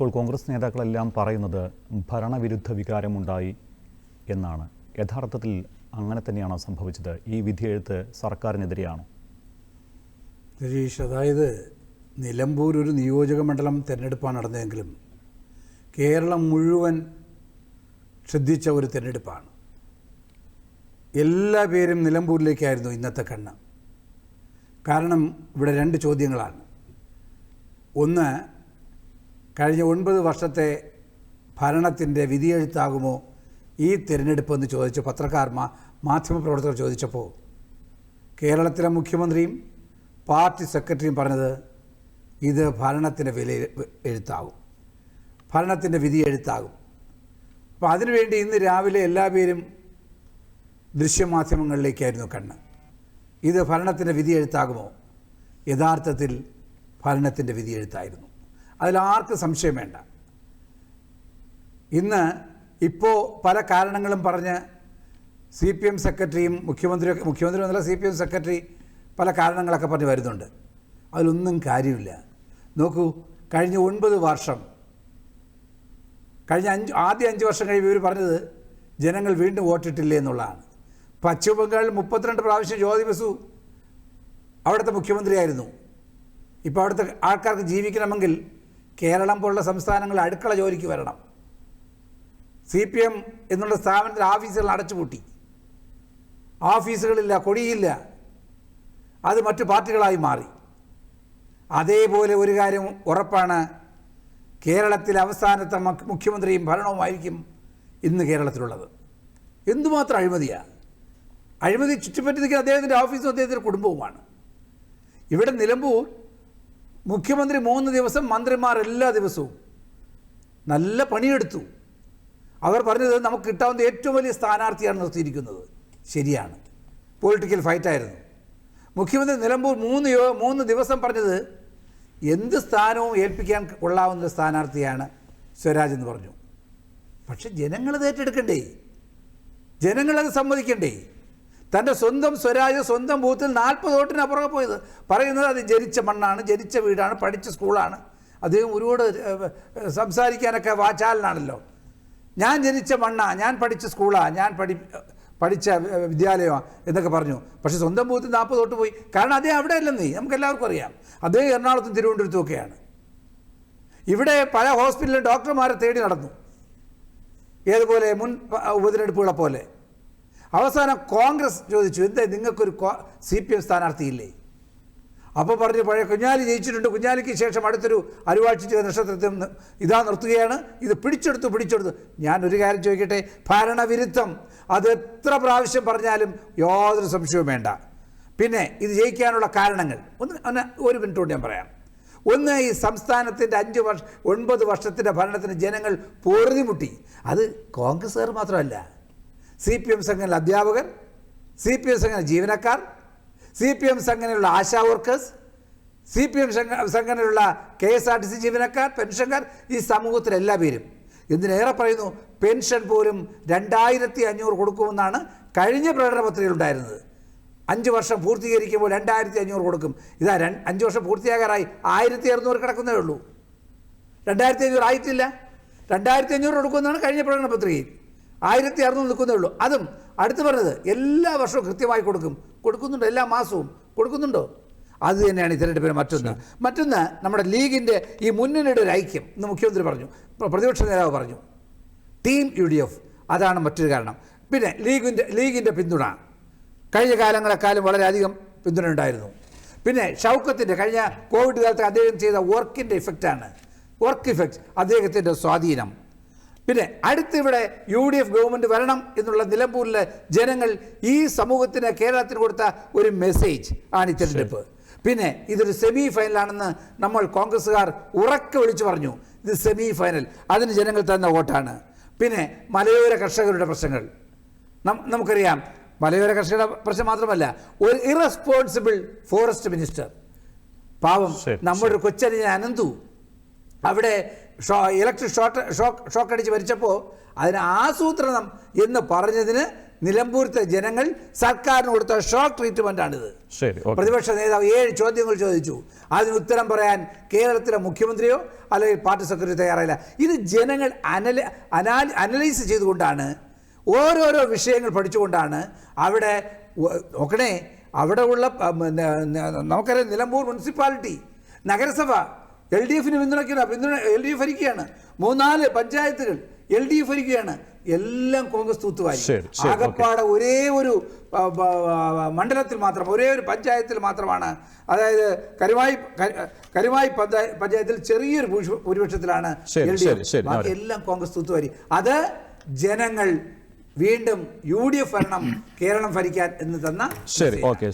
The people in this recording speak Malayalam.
ഇപ്പോൾ കോൺഗ്രസ് നേതാക്കളെല്ലാം പറയുന്നത് ഭരണവിരുദ്ധ വികാരമുണ്ടായി എന്നാണ്. യഥാർത്ഥത്തിൽ അങ്ങനെ തന്നെയാണോ സംഭവിച്ചത്? ഈ വിധിയെഴുത്ത് സർക്കാരിനെതിരെയാണോ? രജീഷ് അതായത് നിലമ്പൂർ ഒരു നിയോജക മണ്ഡലം തിരഞ്ഞെടുപ്പാണ് നടന്നതെങ്കിലും കേരളം മുഴുവൻ ശ്രദ്ധിച്ച ഒരു തിരഞ്ഞെടുപ്പാണ്. എല്ലാ പേരും നിലമ്പൂരിലേക്കായിരുന്നു ഇന്നത്തെ കണ്ണ് കാരണം ഇവിടെ രണ്ട് ചോദ്യങ്ങളാണ്. ഒന്ന് കഴിഞ്ഞ ഒൻപത് വർഷത്തെ ഭരണത്തിന്റെ വിധിയെഴുത്താകുമോ ഈ തിരഞ്ഞെടുപ്പ് എന്ന് ചോദിച്ച പത്രക്കാർമാർ മാധ്യമപ്രവർത്തകർ ചോദിച്ചപ്പോൾ കേരളത്തിലെ മുഖ്യമന്ത്രിയും പാർട്ടി സെക്രട്ടറിയും പറഞ്ഞത് ഇത് ഭരണത്തിന്റെ വില എഴുത്താകും. ഭരണത്തിന്റെ വിധി എഴുത്താകും. അപ്പോൾ അതിനുവേണ്ടി ഇന്ന് രാവിലെ എല്ലാ പേരും ദൃശ്യമാധ്യമങ്ങളിലേക്കായിരുന്നു കണ്ണ്. ഇത് ഭരണത്തിന്റെ വിധി എഴുത്താകുമോ? യഥാർത്ഥത്തിൽ ഭരണത്തിന്റെ വിധി എഴുത്തായിരുന്നു. അതിലാർക്കും സംശയം വേണ്ട. ഇന്ന് ഇപ്പോൾ പല കാരണങ്ങളും പറഞ്ഞ് സി പി എം സെക്രട്ടറിയും മുഖ്യമന്ത്രിയൊക്കെ മുഖ്യമന്ത്രി എന്നല്ല സി പി എം സെക്രട്ടറി പല കാരണങ്ങളൊക്കെ പറഞ്ഞ് വരുന്നുണ്ട്. അതിലൊന്നും കാര്യമില്ല. നോക്കൂ കഴിഞ്ഞ ഒൻപത് വർഷം കഴിഞ്ഞ അഞ്ച് ആദ്യ അഞ്ച് വർഷം കഴിയുമ്പോൾ ഇവർ പറഞ്ഞത് ജനങ്ങൾ വീണ്ടും വോട്ടിട്ടില്ലേ എന്നുള്ളതാണ്. പശ്ചിമബംഗാളിൽ മുപ്പത്തിരണ്ട് പ്രാവശ്യം ജ്യോതി ബസു അവിടുത്തെ മുഖ്യമന്ത്രിയായിരുന്നു. ഇപ്പോൾ അവിടുത്തെ ആൾക്കാർക്ക് ജീവിക്കണമെങ്കിൽ കേരളം പോലുള്ള സംസ്ഥാനങ്ങൾ അടുക്കള ജോലിക്ക് വരണം. സി പി എം എന്നുള്ള സ്ഥാപനത്തിൽ ഓഫീസുകൾ അടച്ചുപൂട്ടി. ഓഫീസുകളില്ല കൊടിയില്ല. അത് മറ്റു പാർട്ടികളായി മാറി. അതേപോലെ ഒരു കാര്യം ഉറപ്പാണ്. കേരളത്തിലെ അവസാനത്തെ മുഖ്യമന്ത്രിയും ഭരണവുമായിരിക്കും ഇന്ന് കേരളത്തിലുള്ളത്. എന്തുമാത്രം അഴിമതിയാണ് അഴിമതി ചുറ്റിപ്പറ്റി നിൽക്കുന്ന അദ്ദേഹത്തിന്റെ ഓഫീസും അദ്ദേഹത്തിന്റെ കുടുംബവുമാണ്. ഇവിടെ നിലമ്പൂർ മുഖ്യമന്ത്രി മൂന്ന് ദിവസം മന്ത്രിമാർ എല്ലാ ദിവസവും നല്ല പണിയെടുത്തു. അവർ പറഞ്ഞത് നമുക്ക് കിട്ടാവുന്ന ഏറ്റവും വലിയ സ്ഥാനാർത്ഥിയാണ് നിർത്തിയിരിക്കുന്നത്. ശരിയാണ്. പൊളിറ്റിക്കൽ ഫൈറ്റായിരുന്നു മുഖ്യമന്ത്രി നിലമ്പൂർ മൂന്ന് മൂന്ന് ദിവസം പറഞ്ഞത് എന്ത് സ്ഥാനവും ഏൽപ്പിക്കാൻ കൊള്ളാവുന്ന സ്ഥാനാർത്ഥിയാണ് സ്വരാജ് എന്ന് പറഞ്ഞു. പക്ഷെ ജനങ്ങളത് ഏറ്റെടുക്കണ്ടേ? ജനങ്ങളത് സമ്മതിക്കണ്ടേ? തന്റെ സ്വന്തം സ്വരാജ് സ്വന്തം ബൂത്തിൽ നാൽപ്പത് വോട്ടിന് അപ്പുറമെ പോയത്. പറയുന്നത് അത് ജനിച്ച മണ്ണാണ് ജനിച്ച വീടാണ് പഠിച്ച സ്കൂളാണ്. അദ്ദേഹം ഒരുപാട് സംസാരിക്കാനൊക്കെ വാചാലനാണല്ലോ. ഞാൻ ജനിച്ച മണ്ണാണ് ഞാൻ പഠിച്ച സ്കൂളാണ് ഞാൻ പഠി പഠിച്ച വിദ്യാലയമാണ് എന്നൊക്കെ പറഞ്ഞു. പക്ഷേ സ്വന്തം ബൂത്തിൽ നാൽപ്പത് വോട്ട് പോയി. കാരണം അദ്ദേഹം അവിടെ അല്ലെന്നേ നമുക്ക് എല്ലാവർക്കും അറിയാം. അദ്ദേഹം എറണാകുളത്തും തിരുവനന്തപുരത്തും ഒക്കെയാണ്. ഇവിടെ പല ഹോസ്പിറ്റലിലും ഡോക്ടർമാരെ തേടി നടന്നു. ഏതുപോലെ മുൻ ഉപതിരഞ്ഞെടുപ്പുകളെ പോലെ. അവസാനം കോൺഗ്രസ് ചോദിച്ചു എന്താ നിങ്ങൾക്കൊരു സി പി എം സ്ഥാനാർത്ഥിയില്ലേ? അപ്പോൾ പറഞ്ഞു പഴയ കുഞ്ഞാലി ജയിച്ചിട്ടുണ്ട്. കുഞ്ഞാലിക്ക് ശേഷം അടുത്തൊരു അരുവാഴ്ച നക്ഷത്രത്തിൽ നിന്ന് ഇതാ നിർത്തുകയാണ്. ഇത് പിടിച്ചെടുത്തു പിടിച്ചെടുത്തു. ഒരു കാര്യം ചോദിക്കട്ടെ? ഭരണവിരുദ്ധം. അത് എത്ര പ്രാവശ്യം പറഞ്ഞാലും യാതൊരു സംശയവും വേണ്ട. പിന്നെ ഇത് ജയിക്കാനുള്ള കാരണങ്ങൾ. ഒന്ന് ഒരു മിനിറ്റ് ഞാൻ പറയാം. ഒന്ന് ഈ സംസ്ഥാനത്തിന്റെ അഞ്ച് വർഷം ഒൻപത് വർഷത്തിന്റെ ഭരണത്തിന് ജനങ്ങൾ പൊറുതിമുട്ടി. അത് കോൺഗ്രസ്സുകാർ മാത്രമല്ല. സി പി എം സംഘടന അധ്യാപകർ സി പി എം സംഘടന ജീവനക്കാർ C P M സംഘടനയിലുള്ള Asha workers C P M സംഘടനയിലുള്ള K S R T C ജീവനക്കാർ പെൻഷൻകാർ ഈ സമൂഹത്തിലെ എല്ലാ പേരും. എന്തിനേറെ പറയുന്നു പെൻഷൻ പോലും രണ്ടായിരത്തി അഞ്ഞൂറ് കൊടുക്കുമെന്നാണ് കഴിഞ്ഞ പ്രകടന പത്രികയിലുണ്ടായിരുന്നത് അഞ്ച് വർഷം പൂർത്തീകരിക്കുമ്പോൾ രണ്ടായിരത്തി അഞ്ഞൂറ് കൊടുക്കും. ഇതാ അഞ്ച് വർഷം പൂർത്തിയാകാറായി. ആയിരത്തി അറുന്നൂറ് കിടക്കുന്നേ ഉള്ളൂ. രണ്ടായിരത്തി അഞ്ഞൂറ് ആയിട്ടില്ല. രണ്ടായിരത്തി അഞ്ഞൂറ് കൊടുക്കുമെന്നാണ് കഴിഞ്ഞ പ്രകടന പത്രികയിൽ. ആയിരത്തി അറുന്നൂറ് നിൽക്കുന്നേ ഉള്ളൂ. അതും അടുത്ത് പറഞ്ഞത് എല്ലാ വർഷവും കൃത്യമായി കൊടുക്കും. കൊടുക്കുന്നുണ്ടോ? എല്ലാ മാസവും. കൊടുക്കുന്നുണ്ടോ? അത് തന്നെയാണ് ഈ തിരഞ്ഞെടുപ്പിന് മറ്റൊന്ന്. മറ്റൊന്ന് നമ്മുടെ ലീഗിന്റെ ഈ മുന്നണിയുടെ ഒരു ഐക്യം ഇന്ന് മുഖ്യമന്ത്രി പറഞ്ഞു. പ്ര- പ്രതിപക്ഷ നേതാവ് പറഞ്ഞു. Team U D F. അതാണ് മറ്റൊരു കാരണം. പിന്നെ ലീഗിന്റെ ലീഗിന്റെ പിന്തുണ. കഴിഞ്ഞ കാലങ്ങളെക്കാളും വളരെയധികം പിന്തുണ ഉണ്ടായിരുന്നു. പിന്നെ ഷൗക്കത്തിന്റെ കഴിഞ്ഞ കോവിഡ് കാലത്ത് അദ്ദേഹം ചെയ്ത വർക്കിന്റെ ഇഫക്റ്റാണ് വർക്ക് ഇഫക്റ്റ് അദ്ദേഹത്തിന്റെ സ്വാധീനം. പിന്നെ അടുത്തിവിടെ യു ഡി എഫ് ഗവൺമെന്റ് വരണം എന്നുള്ള നിലമ്പൂരിലെ ജനങ്ങൾ ഈ സമൂഹത്തിന് കേരളത്തിന് കൊടുത്ത ഒരു മെസ്സേജ് ആണ് ഈ തിരഞ്ഞെടുപ്പ് പിന്നെ ഇതൊരു സെമി ഫൈനലാണെന്ന് നമ്മൾ കോൺഗ്രസ്സുകാർ ഉറക്കെ വിളിച്ചു പറഞ്ഞു. ഇത് സെമി ഫൈനൽ അതിന് ജനങ്ങൾ തന്ന വോട്ടാണ്. പിന്നെ മലയോര കർഷകരുടെ പ്രശ്നങ്ങൾ. നമുക്കറിയാം. മലയോര കർഷകരുടെ പ്രശ്നം മാത്രമല്ല ഒരു ഇറസ്പോൺസിബിൾ ഫോറസ്റ്റ് മിനിസ്റ്റർ പാവം നമ്മുടെ ഒരു കൊച്ചനിയ അനന്തു അവിടെ ഷോ ഇലക്ട്രിക് ഷോട്ട് ഷോക്ക് ഷോക്ക് അടിച്ച് മരിച്ചപ്പോൾ അതിന് ആസൂത്രണം എന്ന് പറഞ്ഞതിന് നിലമ്പൂരത്തെ ജനങ്ങൾ സർക്കാരിന് കൊടുത്ത ഷോക്ക് ട്രീറ്റ്മെന്റാണിത് ആണിത് ശരി ഓക്കെ. പ്രതിപക്ഷ നേതാവ് ഏഴ് ചോദ്യങ്ങൾ ചോദിച്ചു. അതിന് ഉത്തരം പറയാൻ കേരളത്തിലെ മുഖ്യമന്ത്രിയോ അല്ലെങ്കിൽ പാർട്ടി സെക്രട്ടറി തയ്യാറായില്ല. ഇത് ജനങ്ങൾ അനല അനാ അനലൈസ് ചെയ്തുകൊണ്ടാണ് ഓരോരോ വിഷയങ്ങൾ പഠിച്ചുകൊണ്ടാണ് അവിടെ നോക്കണേ അവിടെ ഉള്ള നമുക്കറിയാം നിലമ്പൂർ മുനിസിപ്പാലിറ്റി നഗരസഭ എൽ ഡി എഫിന് പിന്തുണയ്ക്കില്ല. പിന്തുണ എൽ ഡി എഫ് ഭരിക്കുകയാണ്. മൂന്നാൽ പഞ്ചായത്തുകൾ എൽ ഡി എഫ് ഭരിക്കുകയാണ്. എല്ലാം കോൺഗ്രസ് തൂത്തുവാരി. ആകപ്പാടെ ഒരേ ഒരു മണ്ഡലത്തിൽ മാത്രം ഒരേ ഒരു പഞ്ചായത്തിൽ മാത്രമാണ്. അതായത് കരുവായി കരുവായി പഞ്ചായത്തിൽ ചെറിയൊരു ഭൂരിപ- ഭൂരിപക്ഷത്തിലാണ് എൽ ഡി എഫ്. എല്ലാം കോൺഗ്രസ് തൂത്തുവാരി. അത് ജനങ്ങൾ വീണ്ടും യു ഡി എഫ് ഭരണം കേരളം ഭരിക്കാൻ എന്ന് തന്ന ശരി ഓക്കെ